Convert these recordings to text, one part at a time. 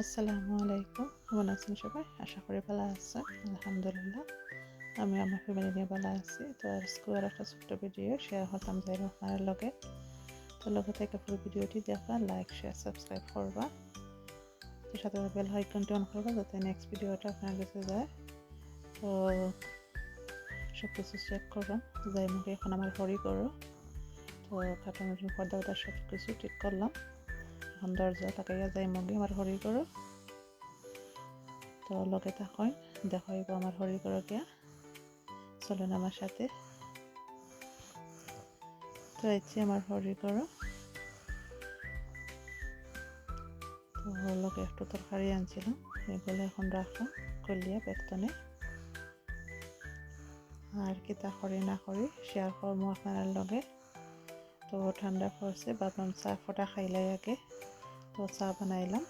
আসসালামু আলাইকুম। কেমন আছেন সবাই? আশা করি ভালো আছেন। আলহামদুলিল্লাহ। আমি আমার ফ্যামিলি নিয়ে ভালো আছি। তো আর একটা ছোট্ট ভিডিও শেয়ার করতাম যাই আপনার লগে। তো লগে থেকে পুরো ভিডিওটি দেখবা লাইক শেয়ার সাবস্ক্রাইব করবা। তো সাথে বেল আইকনটি অন করবা যাতে নেক্সট ভিডিওটা আপনার কাছে যায়। তো সব কিছু চেক করলাম যাই মুখে এখন আমার হরি করো তো কাটানোর পর্দা ওটা সব কিছু ঠিক করলাম। দরজা তাকাইয়া যাই মগে হরি করো তো লগে থাকুন দেখাইব আমার হরি করো গিয়া চলুন আমার সাথে। তো এসে আমার হরি করো তো লগে একটু তরকারি আনছিলাম, এগুলো এখন রাখলাম কলিয়া বেতনে। আর কিতা করি না করি শেয়ার করব আপনার লগে। তো ঠান্ডা পড়ছে ভাবলাম চা ফটা খাইলাই আগে। তো চা বানাইলাম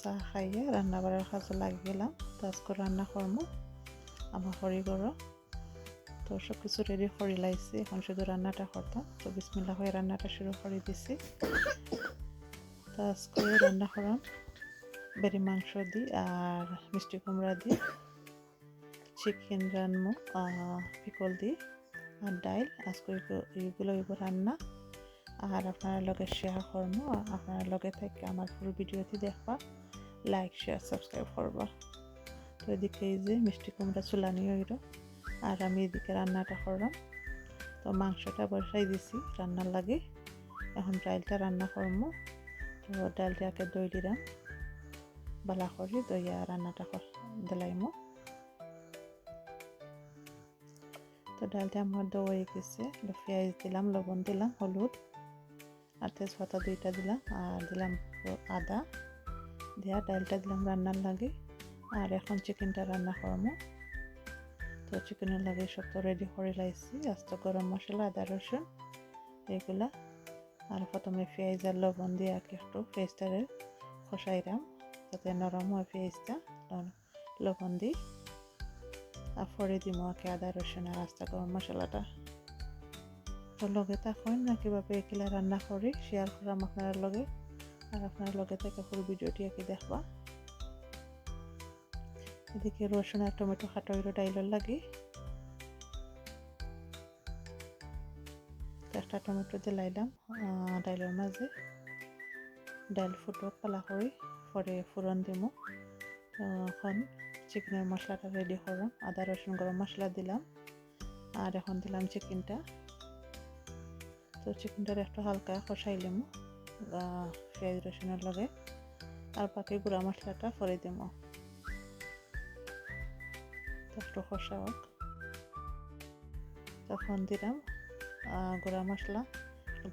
চা খাইয়ে রান্না বাড়ার কাজে লাগি গেলাম। তো আজকে রান্না করব আমার হরি করো তো সব কিছু রেডি করে লাইছি। এখন শুধু রান্নাটা করতাম তো বিসমিল্লা হয়ে রান্নাটা শুরু করে দিছি। তো আজকে রান্না করাম বেরি মাংস দিই আর মিষ্টি কুমড়া দিই চিকেন রানমো পিকল দিই আর ডাইল। আজকে এইগুলো এগুলো রান্না। আর আপনার লগে শেয়ার করব আপনার লগে থেকে আমার পুরো ভিডিওটি দেখবা। লাইক শেয়ার সাবস্ক্রাইব করবা। তো এদিকে এই যে মিষ্টি কুমড়া চুলানি হইল। আর আমি এদিকে রান্নাটা করলাম। তো মাংসটা বসাই দিছি রান্নার লাগে। এখন ডাইলটা রান্না করব তো ডালটাকে দই দিলাম বালা করি দইয়া রান্নাটা দিলাইমো তো ডালটা আমার দই গেছে। পেঁয়াজ দিলাম, লবণ দিলাম, হলুদ। আর তেজপাতা দুইটা দিলাম আর দিলাম আদা। দিয়া ডালটা দিলাম রান্নার লাগে। আর এখন চিকেনটা রান্না করব তো চিকেনের লাগে সব তো রেডি করে লাইছি আস্ত গরম মশলা আদা রসুন এগুলা আর প্রথমে পেঁয়াজ আর লবণ দিয়ে একটু পেঁয়াজটারে খসাইলাম যাতে নরম হয় পেঁয়াজটা লবণ দিই। আর ফরে দিম আঁকে আদা, রসুন আর আস্তা গরম মশলাটা। তো লগে থাকুন না কীভাবে একিলা রান্না করি শেয়ার করাম আপনার লগে। আর আপনার লগে থেকে পুরো ভিডিওটি আঁকি দেখবা। এদিকে রসুন আর টমেটো খাটো ডাইলের লাগে। একটা টমেটো দিলাইলাম ডাইলের মাঝে। ডাইল ফুটক পালা করে পরে ফুরন দিব এখন চিকেনের মশলাটা রেডি করলাম আদা, রসুন গরম মশলা দিলাম, আর এখন দিলাম চিকেনটা। তো চিকেনটার একটু হালকা কষাইলাম পেঁয়াজ, রসুনের লগে, আর বাকি গুঁড়া মশলাটা পরে দিব একটু কষা হোক। তখন দিলাম গুঁড়া মশলা,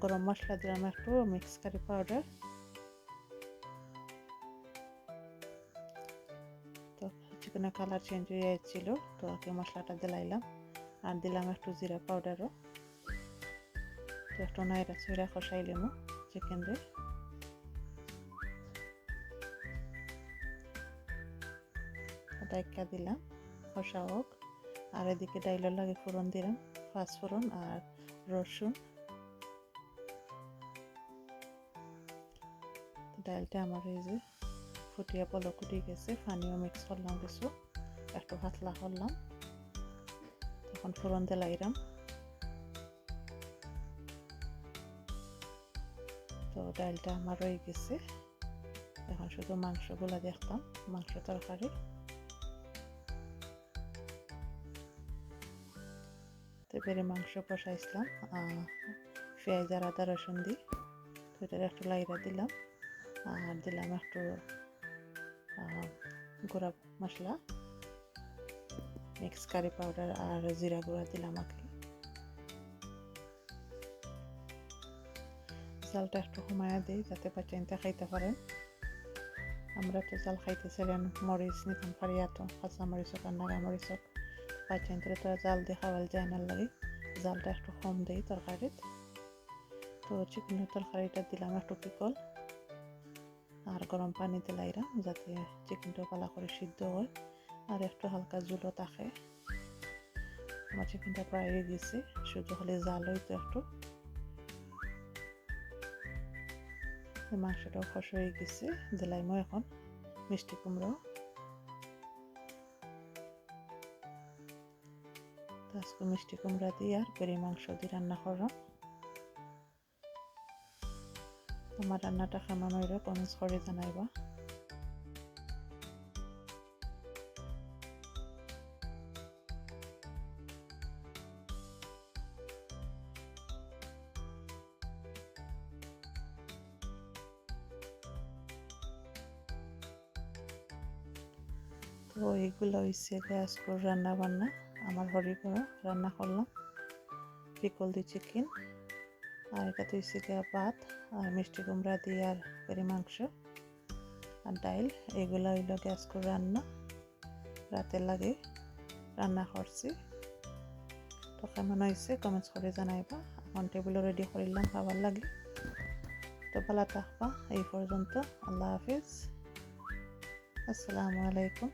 গরম মশলা দিলাম একটু মিক্স কারি পাউডার তো চিকেনের কালার চেঞ্জ হয়ে যাচ্ছিল, তো আগে মশলাটা দিলাইলাম। আর দিলাম একটু জিরা পাউডারও তো একটু নাইরা চুইরা কষাইলাম চিকেন দিয়ে। দিলাম কষা হোক। আর এদিকে ডাইলের লাগে ফোড়ন দিলাম পাঁচফোড়ন আর রসুন। ডালটা আমার এই যে ফুটিয়া পলো কুটি গেছে, পানিও মিক্স করলাম কিছু, একটু পাতলা করলাম। তখন ফোড়ন দিলাইরাম তো ডালটা আমার রয়ে গেছে। এখন শুধু মাংসগুলো দেখতাম, মাংস তরকারি। এবারে মাংস কষাইছিলাম পেঁয়াজ আর আদা রসুন দিই তো একটু লাইরা দিলাম, আর দিলাম একটু গুঁড়া মশলা, মিক্স কারি পাউডার আর জিরা গুঁড়া দিলাম আগে। জালটা একটু কমায়া দিই, যাতে বাচ্চাইনটা খাইতে পারেন আমরা তো জাল খাইতেছিলেন মরিচ নিতাম পারি এত কাঁচা মরিচ হোক আর নাগা মরিচ হোক বাচ্চাইনতে তো জাল দিয়ে খাওয়াল যায় না লাগে। জালটা একটু কম দিই তরকারিত। তো চিকেনের তরকারিটা দিলাম একটু পিকল। আর গরম পানি দিলাইরাম যাতে চিকেনটা পালা করে সিদ্ধ হয়। আর একটু হালকা জুলো থাকে। আমার চিকেনটা প্রায় গেছে, শুধু হলে জাল হইতো একটু। মাংসটাও খস হয়ে গেছে, দিলাইমো এখন মিষ্টি কুমড়ো। আজকে মিষ্টি কুমড়া দিয়ে আর পেরি মাংস দিয়ে রান্না করলাম তোমার রান্নাটা কেমন হইল কমেন্টস করে জানাইবা তো এইগুলো হয়েছে গ্যাস রান্না বান্না আমার হরি করে রান্না করলাম। পিকল দিয়ে চিকেন আর এটা তো হয়েছে গিয়া ভাত, আর মিষ্টি কুমড়া দিয়ে আর পেরি মাংস আর ডাইল। এগুলো হইল গ্যাস করে রান্না। রাতের লাগে রান্না করছি। তো কেমন হয়েছে কমেন্টস করে জানাইবা। এখন টেবিলও রেডি করিলাম খাবার লাগে। তো ভালো থাকবা। এই পর্যন্ত আল্লাহ হাফিজ। আসসালামু আলাইকুম।